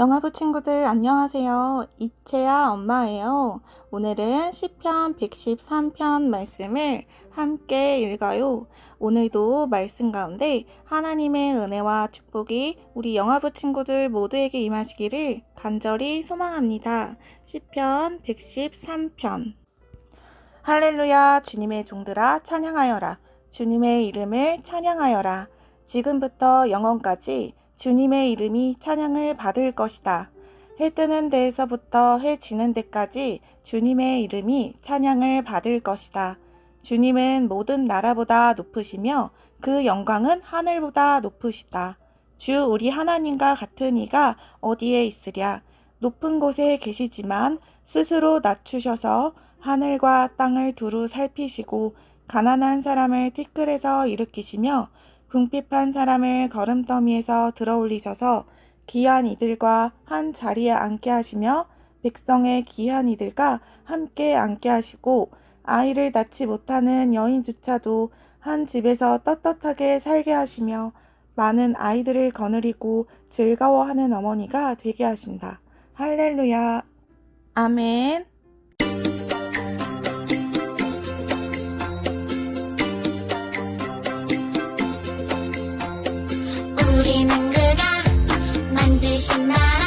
영화부 친구들 안녕하세요. 이채야 엄마예요. 오늘은 시편 113편 말씀을 함께 읽어요. 오늘도 말씀 가운데 하나님의 은혜와 축복이 우리 영화부 친구들 모두에게 임하시기를 간절히 소망합니다. 시편 113편 할렐루야 주님의 종들아 찬양하여라. 주님의 이름을 찬양하여라. 지금부터 영원까지 주님의 이름이 찬양을 받을 것이다. 해 뜨는 데에서부터 해 지는 데까지 주님의 이름이 찬양을 받을 것이다. 주님은 모든 나라보다 높으시며 그 영광은 하늘보다 높으시다. 주 우리 하나님과 같은 이가 어디에 있으랴? 높은 곳에 계시지만 스스로 낮추셔서 하늘과 땅을 두루 살피시고 가난한 사람을 티끌에서 일으키시며 궁핍한 사람을 걸음더미에서 들어올리셔서 귀한 이들과 한 자리에 앉게 하시며 백성의 귀한 이들과 함께 앉게 하시고 아이를 낳지 못하는 여인조차도 한 집에서 떳떳하게 살게 하시며 많은 아이들을 거느리고 즐거워하는 어머니가 되게 하신다. 할렐루야. 아멘. 우리는 그가 만드신 나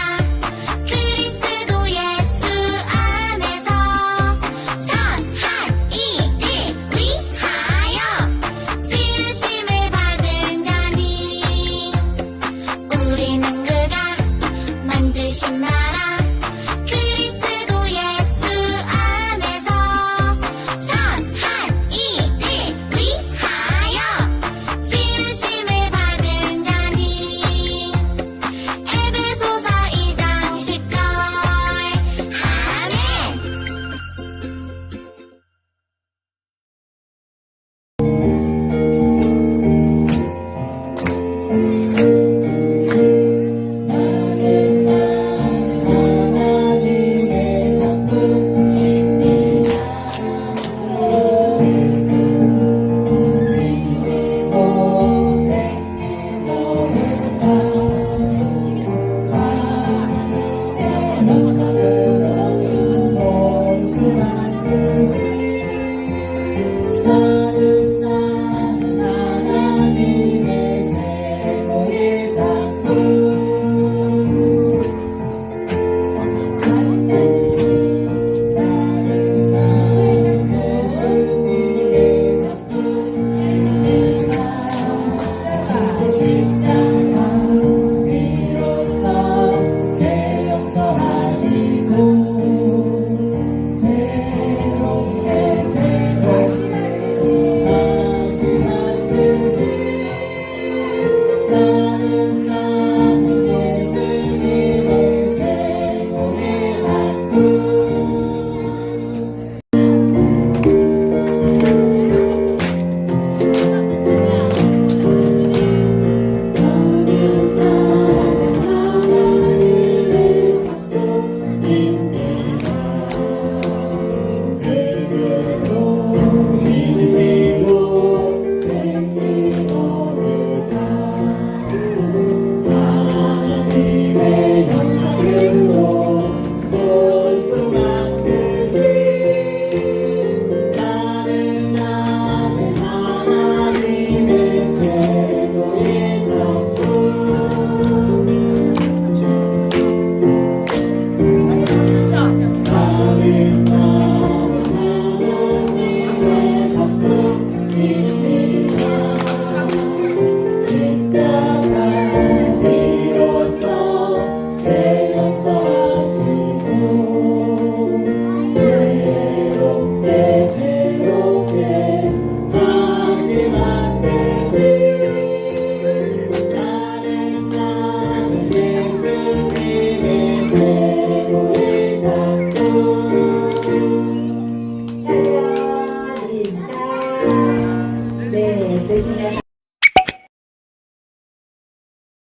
Lord.